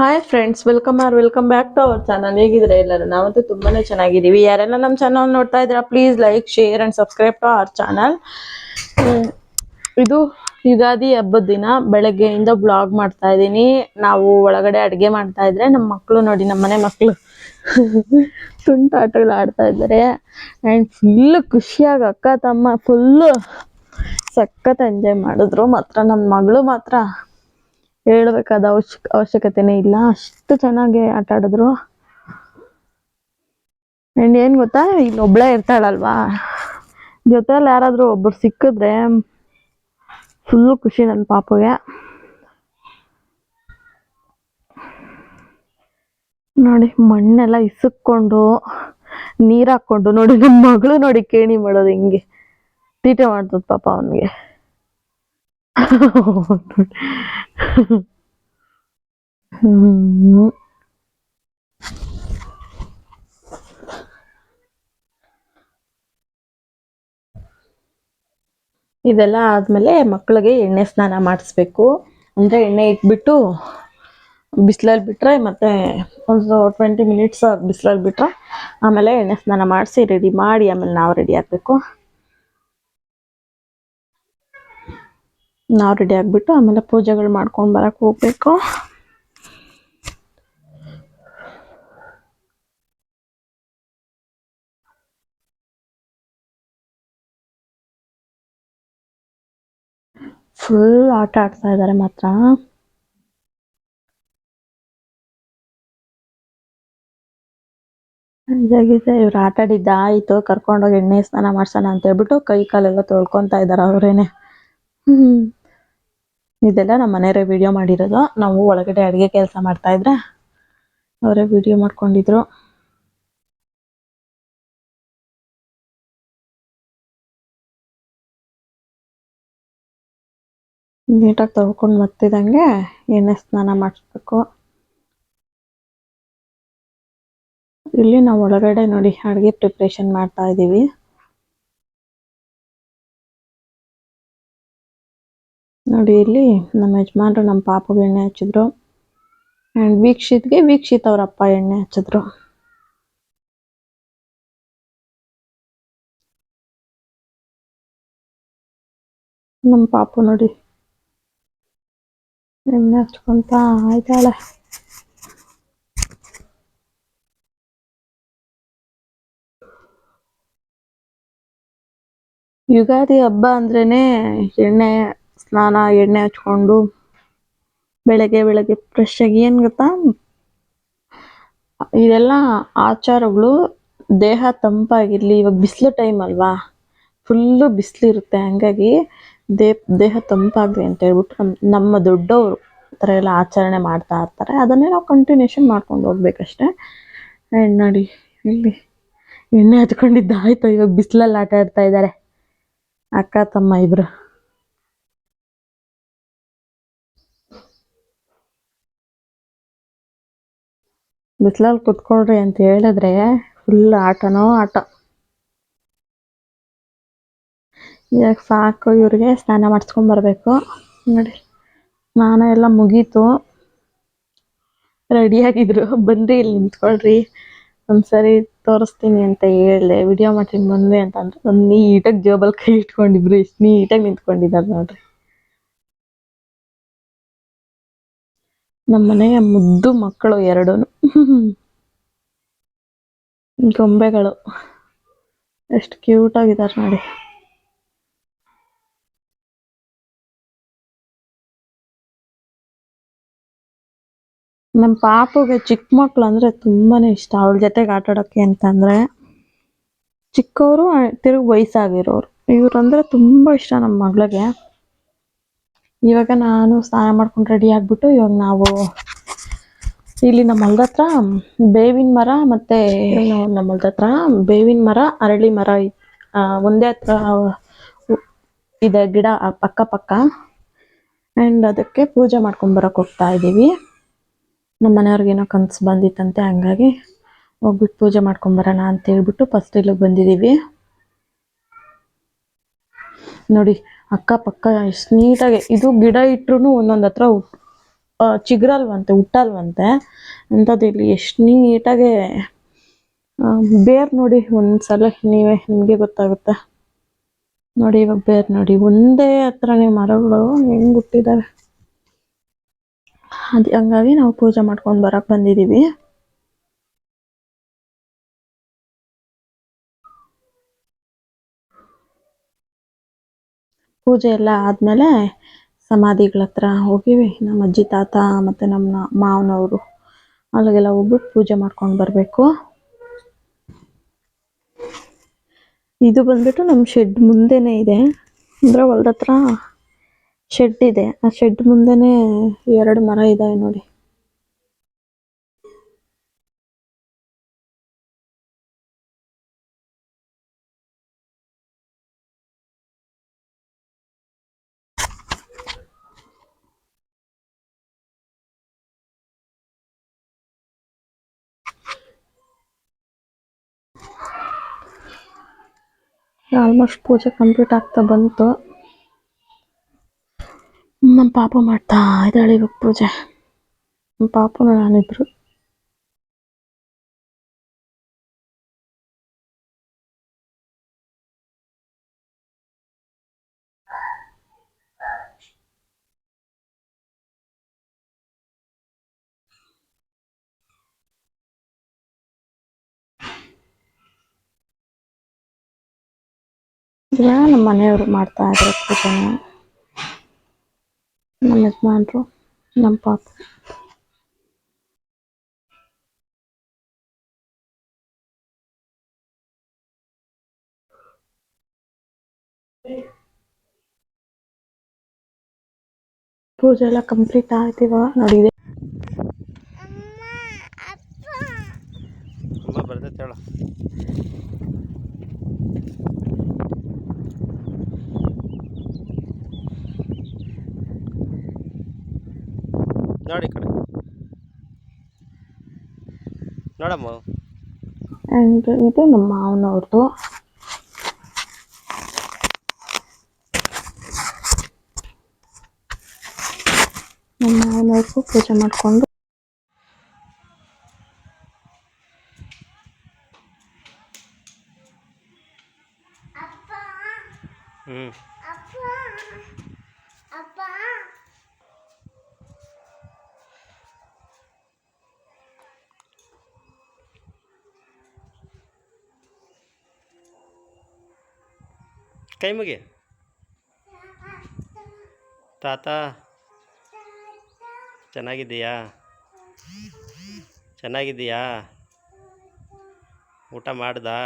Hi friends welcome or welcome back to our channel ಹೇಗಿದ್ರೆ ಎಲ್ಲರೂ? ನಾವಂತೂ ತುಂಬಾನೇ ಚೆನ್ನಾಗಿದ್ದೀವಿ. ಯಾರೆಲ್ಲ ನಮ್ಮ ಚಾನಲ್ ನೋಡ್ತಾ ಇದ್ದೀರಾ please like share and subscribe to our channel ಇದು ಯುಗಾದಿ ಹಬ್ಬದ ದಿನ. ಬೆಳಗ್ಗೆಯಿಂದ ಬ್ಲಾಗ್ ಮಾಡ್ತಾ ಇದ್ದೀನಿ. ನಾವು ಒಳಗಡೆ ಅಡುಗೆ ಮಾಡ್ತಾ ಇದ್ರೆ ನಮ್ಮ ಮಕ್ಕಳು ನೋಡಿ ನಮ್ಮ ಮನೆ ಮಕ್ಕಳು ತುಂಟಾಟಗಳು ಆಡ್ತಾ ಇದ್ದಾರೆ. ಆ್ಯಂಡ್ ಫುಲ್ ಖುಷಿಯಾಗಿ ಅಕ್ಕ ತಮ್ಮ ಫುಲ್ಲು ಸಖತ್ ಎಂಜಾಯ್ ಮಾಡಿದ್ರು. ಮಾತ್ರ ನನ್ನ ಮಗಳು ಮಾತ್ರ. ಹೇಳ್ಬೇಕಾದ ಅವಶ್ಯಕ ಅವಶ್ಯಕತೆನೇ ಇಲ್ಲ. ಅಷ್ಟು ಚೆನ್ನಾಗಿ ಆಟ ಆಡಿದ್ರು. ಆ್ಯಂಡ್ ಏನು ಗೊತ್ತಾ? ಇಲ್ಲಿ ಇರ್ತಾಳಲ್ವಾ? ಜೊತೆಲಿ ಯಾರಾದರೂ ಒಬ್ರು ಸಿಕ್ಕಿದ್ರೆ ಫುಲ್ಲು ಖುಷಿ ನನ್ನ ಪಾಪಗೆ. ನೋಡಿ, ಮಣ್ಣೆಲ್ಲ ಇಸುಕ್ಕೊಂಡು, ನೀರು ಹಾಕ್ಕೊಂಡು ನೋಡಿ ನಮ್ಮ ಮಗಳು ನೋಡಿ ಕೇಣಿ ಮಾಡೋದು ಹಿಂಗೆ. ತೀಟೆ ಮಾಡ್ತದ ಪಾಪ ಅವನಿಗೆ. ಇದೆಲ್ಲ ಆದಮೇಲೆ ಮಕ್ಕಳಿಗೆ ಎಣ್ಣೆ ಸ್ನಾನ ಮಾಡಿಸ್ಬೇಕು. ಅಂದರೆ ಎಣ್ಣೆ ಇಟ್ಬಿಟ್ಟು ಬಿಸಿಲಲ್ಲಿ ಬಿಟ್ಟರೆ ಮತ್ತೆ ಒಂದು ಟ್ವೆಂಟಿ ಮಿನಿಟ್ಸ್ ಬಿಸಿಲಲ್ಲಿ ಬಿಟ್ಟರೆ ಆಮೇಲೆ ಎಣ್ಣೆ ಸ್ನಾನ ಮಾಡಿಸಿ ರೆಡಿ ಮಾಡಿ ಆಮೇಲೆ ನಾವು ರೆಡಿ ಆಗಬೇಕು. ನಾವು ರೆಡಿ ಆಗಿಬಿಟ್ಟು ಆಮೇಲೆ ಪೂಜೆಗಳು ಮಾಡ್ಕೊಂಡು ಬರಕ್ಕೆ ಹೋಗ್ಬೇಕು. ಫುಲ್ ಆಟ ಆಡ್ತಾ ಇದ್ದಾರೆ ಮಾತ್ರ. ಇದಾಗಿದೆ ಇವ್ರು ಆಟ ಆಡಿದ್ದ ಆಯಿತು, ಕರ್ಕೊಂಡೋಗಿ ಎಣ್ಣೆ ಸ್ನಾನ ಮಾಡ್ಸೋಣ ಅಂತ ಹೇಳ್ಬಿಟ್ಟು ಕೈ ಕಾಲೆಲ್ಲ ತೊಳ್ಕೊತಾ ಇದ್ದಾರೆ ಅವರೇನೆ. ಹ್ಮ್. ಇದೆಲ್ಲ ನಮ್ಮ ಮನೆಯವರೇ ವಿಡಿಯೋ ಮಾಡಿರೋದು. ನಾವು ಒಳಗಡೆ ಅಡುಗೆ ಕೆಲಸ ಮಾಡ್ತಾ ಇದ್ರೆ ಅವರೇ ವಿಡಿಯೋ ಮಾಡ್ಕೊಂಡಿದ್ರು. ನೀಟಾಗಿ ತೊಳ್ಕೊಂಡು ಮತ್ತಿದಂಗೆ ಎಣ್ಣೆ ಸ್ನಾನ ಮಾಡಿಸ್ಬೇಕು. ಇಲ್ಲಿ ನಾವು ಒಳಗಡೆ ನೋಡಿ ಅಡುಗೆ ಪ್ರಿಪ್ರೇಷನ್ ಮಾಡ್ತಾ ಇದ್ದೀವಿ ನೋಡಿ ಇಲ್ಲಿ ನಮ್ಮ ಯಜಮಾನ್ರು ನಮ್ಮ ಪಾಪಗೆ ಎಣ್ಣೆ ಹಚ್ಚಿದ್ರು. ಆ್ಯಂಡ್ ವೀಕ್ಷಿತ್ಗೆ ವೀಕ್ಷಿತ್ ಅವ್ರ ಅಪ್ಪ ಎಣ್ಣೆ ಹಚ್ಚಿದ್ರು. ನಮ್ಮ ಪಾಪು ನೋಡಿ. ಎಣ್ಣೆ ಹಚ್ಕೊಂತ ಆಯ್ತಾಳೆ ಯುಗಾದಿ ಹಬ್ಬ ಅಂದ್ರೇನೆ ಎಣ್ಣೆ ಸ್ನಾನ, ಎಣ್ಣೆ ಹಚ್ಕೊಂಡು ಬೆಳಗ್ಗೆ ಬೆಳಗ್ಗೆ ಫ್ರೆಶ್ ಆಗಿ ಏನು ಗೊತ್ತಾ? ಇದೆಲ್ಲ ಆಚಾರಗಳು ದೇಹ ತಂಪಾಗಿರ್ಲಿ, ಇವಾಗ ಬಿಸಿಲು ಟೈಮ್ ಅಲ್ವಾ? ಫುಲ್ಲು ಬಿಸಿಲಿರುತ್ತೆ ಹಂಗಾಗಿ ದೇ, ದೇಹ ತಂಪಾಗಲಿ ಅಂತ ಹೇಳ್ಬಿಟ್ಟು ನಮ್ಮ ನಮ್ಮ ದೊಡ್ಡವರು ಥರ ಎಲ್ಲ ಆಚರಣೆ ಮಾಡ್ತಾ ಇರ್ತಾರೆ. ಅದನ್ನೇ ನಾವು ಕಂಟಿನ್ಯೂಷನ್ ಮಾಡ್ಕೊಂಡು ಹೋಗ್ಬೇಕಷ್ಟೆ. ಆ್ಯಂಡ್ ನೋಡಿ, ಇಲ್ಲಿ ಎಣ್ಣೆ ಹಚ್ಕೊಂಡಿದ್ದ ಆಯ್ತು ಇವಾಗ ಬಿಸಿಲಲ್ಲಿ ಆಟ ಆಡ್ತಾ ಇದ್ದಾರೆ. ಅಕ್ಕ, ತಮ್ಮ ಇಬ್ರು. ಬಿಸಿಲಲ್ಲಿ ಕುತ್ಕೊಳ್ರಿ ಅಂತ ಹೇಳಿದ್ರೆ ಫುಲ್ ಆಟನೋ ಆಟ. ಈಗ ಸಾಕು, ಇವ್ರಿಗೆ ಸ್ನಾನ ಮಾಡಿಸ್ಕೊಂಬರ್ಬೇಕು ನೋಡಿ, ಸ್ನಾನ ಎಲ್ಲ ಮುಗೀತು. ರೆಡಿಯಾಗಿದ್ರು ಬಂದು ಇಲ್ಲಿ ನಿಂತ್ಕೊಳ್ರಿ. ಒಂದ್ಸರಿ ತೋರಿಸ್ತೀನಿ ಅಂತ ಹೇಳಿದೆ ವಿಡಿಯೋ ಮಾಡ್ತೀನಿ, ಬಂದ್ರಿ ಅಂತಂದ್ರೆ. ಒಂದು ನೀಟಾಗಿ ಜೋಬಲ್ಲಿ ಕೈ ಇಟ್ಕೊಂಡಿದ್ರು ಎಷ್ಟು ನೀಟಾಗಿ ನಿಂತ್ಕೊಂಡಿದ್ದಾರೆ ನೋಡ್ರಿ. ನಮ್ಮ ಮನೆಯ ಮುದ್ದು ಮಕ್ಕಳು ಎರಡೂ ಗೊಂಬೆಗಳು. ಎಷ್ಟು ಕ್ಯೂಟ್ ಆಗಿದ್ದಾರೆ ನೋಡಿ. ನಮ್ಮ ಪಾಪಗೆ ಚಿಕ್ಕ ಮಕ್ಕಳು ಅಂದ್ರೆ ತುಂಬಾನೇ ಇಷ್ಟ. ಅವಳ ಜೊತೆಗೆ ಆಟ ಆಡೋಕ್ಕೆ ಅಂತಂದ್ರೆ ಚಿಕ್ಕವರು, ತಿರುಗಿ ವಯಸ್ಸಾಗಿರೋರು. ಇವ್ರಂದ್ರೆ ತುಂಬಾ ಇಷ್ಟ ನಮ್ಮ ಮಗಳಿಗೆ. ಇವಾಗ ನಾನು ಸ್ನಾನ ಮಾಡ್ಕೊಂಡು ರೆಡಿ ಆಗ್ಬಿಟ್ಟು ಇವಾಗ ನಾವು ಇಲ್ಲಿ ನಮ್ಮ ಹೊಲ್ದ ಹತ್ರ ಬೇವಿನ ಮರ ಮತ್ತೆ ನಮ್ಮ ಹೊಲ್ದ ಹತ್ರ ಬೇವಿನ ಮರ, ಅರಳಿ ಮರ ಒಂದೇ ಹತ್ರ ಇದೆ ಗಿಡ ಪಕ್ಕ ಪಕ್ಕ. ಆ್ಯಂಡ್ ಅದಕ್ಕೆ ಪೂಜೆ ಮಾಡ್ಕೊಂಡ್ ಬರಕ್ ಹೋಗ್ತಾ ಇದ್ದೀವಿ. ನಮ್ಮ ಮನೆಯವ್ರಿಗೇನೋ ಕನಸು ಬಂದಿತ್ತಂತೆ, ಹಂಗಾಗಿ ಹೋಗ್ಬಿಟ್ಟು ಪೂಜೆ ಮಾಡ್ಕೊಂಬರೋಣ ಅಂತ ಹೇಳ್ಬಿಟ್ಟು ಫಸ್ಟ್ ಇಲ್ಲಿಗೆ ಬಂದಿದ್ದೀವಿ. ನೋಡಿ ಅಕ್ಕಪಕ್ಕ ಎಷ್ಟು ನೀಟಾಗಿ, ಇದು ಗಿಡ ಇಟ್ರೂನು ಒಂದೊಂದು ಹತ್ರ ಚಿಗುರಲ್ವಂತೆ, ಹುಟ್ಟಲ್ವಂತೆ. ಅಂಥದ್ದು ಇಲ್ಲಿ ಎಷ್ಟು ನೀಟಾಗೆ ಬೇರ್ ನೋಡಿ ಒಂದ್ಸಲ ನೀವೇ ನಿಮಗೆ ಗೊತ್ತಾಗುತ್ತೆ. ನೋಡಿ ಇವಾಗ ಬೇರ್ ನೋಡಿ, ಒಂದೇ ಹತ್ರನೇ ಮರಗಳು ಹೆಂಗ್ ಹುಟ್ಟಿದಾವೆ. ಅದು ಹಂಗಾಗಿ ನಾವು ಪೂಜೆ ಮಾಡ್ಕೊಂಡು ಬರಕ್ ಬಂದಿದೀವಿ. ಪೂಜೆ ಎಲ್ಲ ಆದ್ಮೇಲೆ ಸಮಾಧಿಗಳ ಹತ್ರ ಹೋಗಿ ನಮ್ಮ ಅಜ್ಜಿ, ತಾತ ಮತ್ತೆ ನಮ್ಮ ಮಾವನವರು. ಅಲ್ಲಿಗೆಲ್ಲ ಹೋಗ್ಬಿಟ್ಟು ಪೂಜೆ ಮಾಡ್ಕೊಂಡು ಬರಬೇಕು. ಇದು ಬಂದ್ಬಿಟ್ಟು ನಮ್ಮ ಶೆಡ್ ಮುಂದೆನೇ ಇದೆ. ಅಂದ್ರೆ ಹೊಲ್ದ ಹತ್ರ ಶೆಡ್ ಇದೆ. ಆ ಶೆಡ್ ಮುಂದೆನೆ ಎರಡು ಮರ ಇದಾವೆ ನೋಡಿ. ಆಲ್ಮೋಸ್ಟ್ ಪೂಜೆ ಕಂಪ್ಲೀಟ್ ಆಗ್ತಾ ಬಂತು. ನಮ್ಮ ಪಾಪ ಮಾಡ್ತಾ ಇದ್ದಾಳೆ ಇವಾಗ ಪೂಜೆ. ನಮ್ಮ ಪಾಪನ ನಾನಿಬ್ರು. ಇವಾಗ ನಮ್ಮ ಮನೆಯವರು ಮಾಡ್ತಾ ಇದ್ದಾರೆ ಪೂಜೆನ. ನಮ್ಮ ಯಜಮಾನ್ರು ನಮ್ಮ ಪಾಪ. ಪೂಜೆ ಎಲ್ಲ ಕಂಪ್ಲೀಟ್ ಆಯ್ತು ಇವಾಗ ನೋಡಿ ಇದೆ ಅಮ್ಮ ಬರ್ತೈತೆ ಹೇಳ. ನೋಡಿ ಕಡೆ. ನೋಡಮ್ಮ. ಇದು ನಮ್ಮ ಮಾವನವ್ರದ್ದು ನಮ್ಮ ಮಾವನವ್ರಿಗೂ ಪೂಜೆ ಮಾಡಿಕೊಂಡು ಹ್ಞೂ ಕೈ ಮುಗಿ. ತಾತ ಚೆನ್ನಾಗಿದ್ದೀಯಾ? ಚೆನ್ನಾಗಿದ್ದೀಯಾ? ಊಟ ಮಾಡ್ದಾ?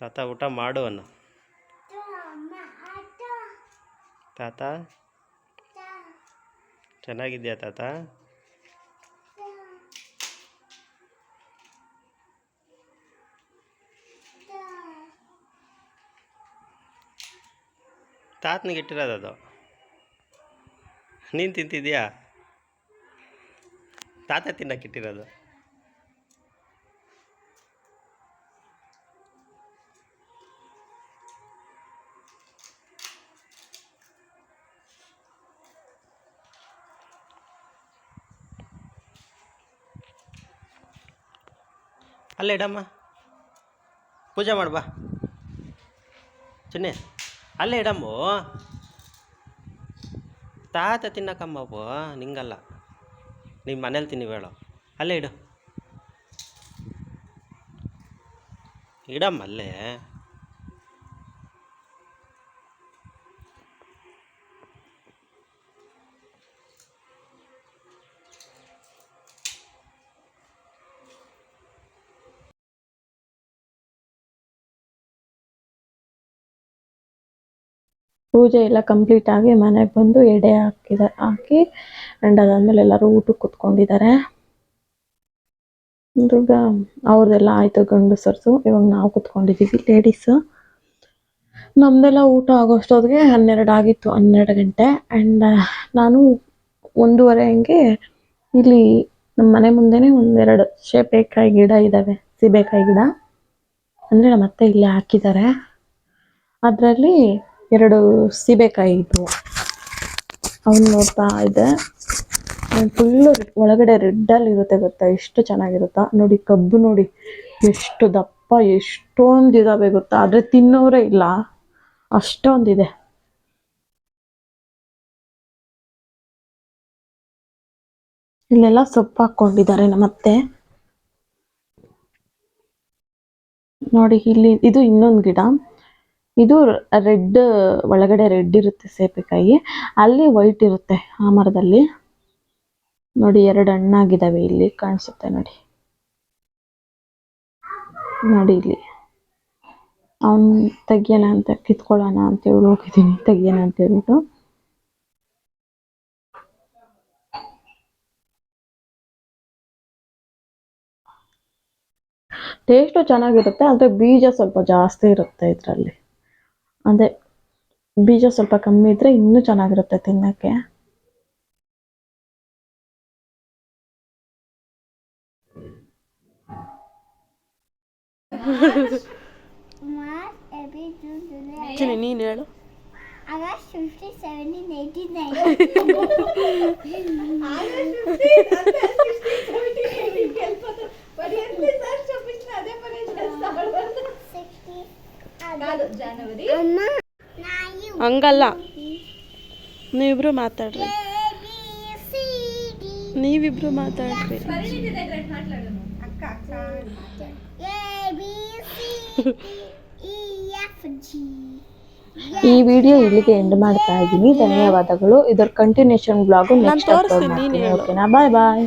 ತಾತ ಊಟ ಮಾಡು ಅನ್ನ. ತಾತ ಚೆನ್ನಾಗಿದ್ಯಾ ತಾತ? ತಾತನಿಗೆ ಇಟ್ಟಿರೋದು ಅದು. ನೀನು ತಿಂತಿದ್ಯಾ? ತಾತ ತಿನ್ನಕ್ಕೆ ಇಟ್ಟಿರೋದು. ಅಲ್ಲೇ ಇಡಮ್ಮ. ಪೂಜೆ ಮಾಡ್ಬಾ ಚಿನ್ನೆ. ಅಲ್ಲೇ ಇಡಮ್ಮು. ತಾತ ತಿನ್ನಕ್ಕಮ್ಮ ಅವು ನಿಂಗಲ್ಲ. ನಿಮ್ಮ ಮನೇಲಿ ತಿನ್ನಿ ಬೇಡ. ಅಲ್ಲೇ ಇಡು. ಇಡಮ್ಮ ಅಲ್ಲೇ. ಪೂಜೆ ಎಲ್ಲ ಕಂಪ್ಲೀಟ್ ಆಗಿ ಮನೆಗೆ ಬಂದು ಎಡೆ ಹಾಕಿದ, ಹಾಕಿ ಆ್ಯಂಡ್ ಅದಾದಮೇಲೆ ಎಲ್ಲರೂ ಊಟಕ್ಕೆ ಕೂತ್ಕೊಂಡಿದ್ದಾರೆ. ಇವಾಗ ಅವ್ರದ್ದೆಲ್ಲ ಆಯ್ತು ಗಂಡಸರ್ಸು ಇವಾಗ ನಾವು ಕೂತ್ಕೊಂಡಿದ್ದೀವಿ ಲೇಡೀಸು ನಮ್ದೆಲ್ಲ ಊಟ ಆಗೋಷ್ಟೊತ್ತಿಗೆ ಹನ್ನೆರಡು ಆಗಿತ್ತು, ಹನ್ನೆರಡು ಗಂಟೆ. ಆ್ಯಂಡ್ ನಾನು ಒಂದೂವರೆ ಹಂಗೆ ಇಲ್ಲಿ ನಮ್ಮ ಮನೆ ಮುಂದೆನೇ ಒಂದೆರಡು ಸೇಬೆಕಾಯಿ ಗಿಡ ಇದ್ದಾವೆ ಸೀಬೆಕಾಯಿ ಗಿಡ. ಅಂದರೆ ನಮ್ಮ ಅತ್ತೆ ಇಲ್ಲೇ ಹಾಕಿದ್ದಾರೆ. ಅದರಲ್ಲಿ ಎರಡು ಸೀಬೆಕಾಯಿ ಇದ್ವು ಅವನು ನೋಡ್ತಾ ಇದೆ. ಫುಲ್ಲು ಒಳಗಡೆ ರೆಡ್ಡಲ್ಲಿ ಇರುತ್ತೆ ಗೊತ್ತಾ? ಎಷ್ಟು ಚೆನ್ನಾಗಿರುತ್ತಾ? ನೋಡಿ, ಕಬ್ಬು ನೋಡಿ. ಎಷ್ಟು ದಪ್ಪ, ಎಷ್ಟೊಂದು ಇದಾವೆ ಗೊತ್ತಾ? ಆದರೆ ತಿನ್ನೋರೇ ಇಲ್ಲ. ಅಷ್ಟೊಂದಿದೆ. ಇಲ್ಲೆಲ್ಲ ಸೊಪ್ಪು ಹಾಕೊಂಡಿದ್ದಾರೆ ನಮ್ಮತ್ತೆ. ನೋಡಿ, ಇಲ್ಲಿ, ಇದು ಇನ್ನೊಂದು ಗಿಡ. ಇದು ರೆಡ್, ಒಳಗಡೆ ರೆಡ್ ಇರುತ್ತೆ ಸೇಬೆಕಾಯಿ ಅಲ್ಲಿ ವೈಟ್ ಇರುತ್ತೆ ಆ ಮರದಲ್ಲಿ. ನೋಡಿ, ಎರಡು ಹಣ್ಣಾಗಿದ್ದಾವೆ ಇಲ್ಲಿ, ಕಾಣಿಸುತ್ತೆ ನೋಡಿ. ನೋಡಿ ಇಲ್ಲಿ. ಅವನ್ ತೆಗಿಯೋಣ ಅಂತ, ಕಿತ್ಕೊಳ್ಳೋಣ ಅಂತ ಹೇಳಿ ಹೋಗಿದ್ದೀನಿ. ತೆಗಿಯೋಣ ಅಂತ ಹೇಳ್ಬಿಟ್ಟು. ಟೇಸ್ಟು ಚೆನ್ನಾಗಿರುತ್ತೆ, ಆದರೆ ಬೀಜ ಸ್ವಲ್ಪ ಜಾಸ್ತಿ ಇರುತ್ತೆ ಇದರಲ್ಲಿ. ಅದೇ ಬೀಜ ಸ್ವಲ್ಪ ಕಮ್ಮಿ ಇದ್ರೆ ಇನ್ನೂ ಚೆನ್ನಾಗಿರುತ್ತೆ ತಿನ್ನೋಕ್ಕೆ. ಚಿನಿ ನೀನು ಹೇಳು. ಹಂಗಲ್ಲ. ನೀವಿಬ್ರು ಮಾತಾಡ್ರಿ. ನೀವಿಬ್ರು ಮಾತಾಡ್ರಿ. ಈ ವಿಡಿಯೋ ಇಲ್ಲಿಗೆ ಎಂಡ್ ಮಾಡ್ತಾ ಇದ್ದೀನಿ. ಧನ್ಯವಾದಗಳು. ಇದರ ಕಂಟಿನ್ಯೂಷನ್ ಬ್ಲಾಗು ನೆಕ್ಸ್ಟ್ ಓಕೆನಾ ಬಾಯ್ ಬಾಯ್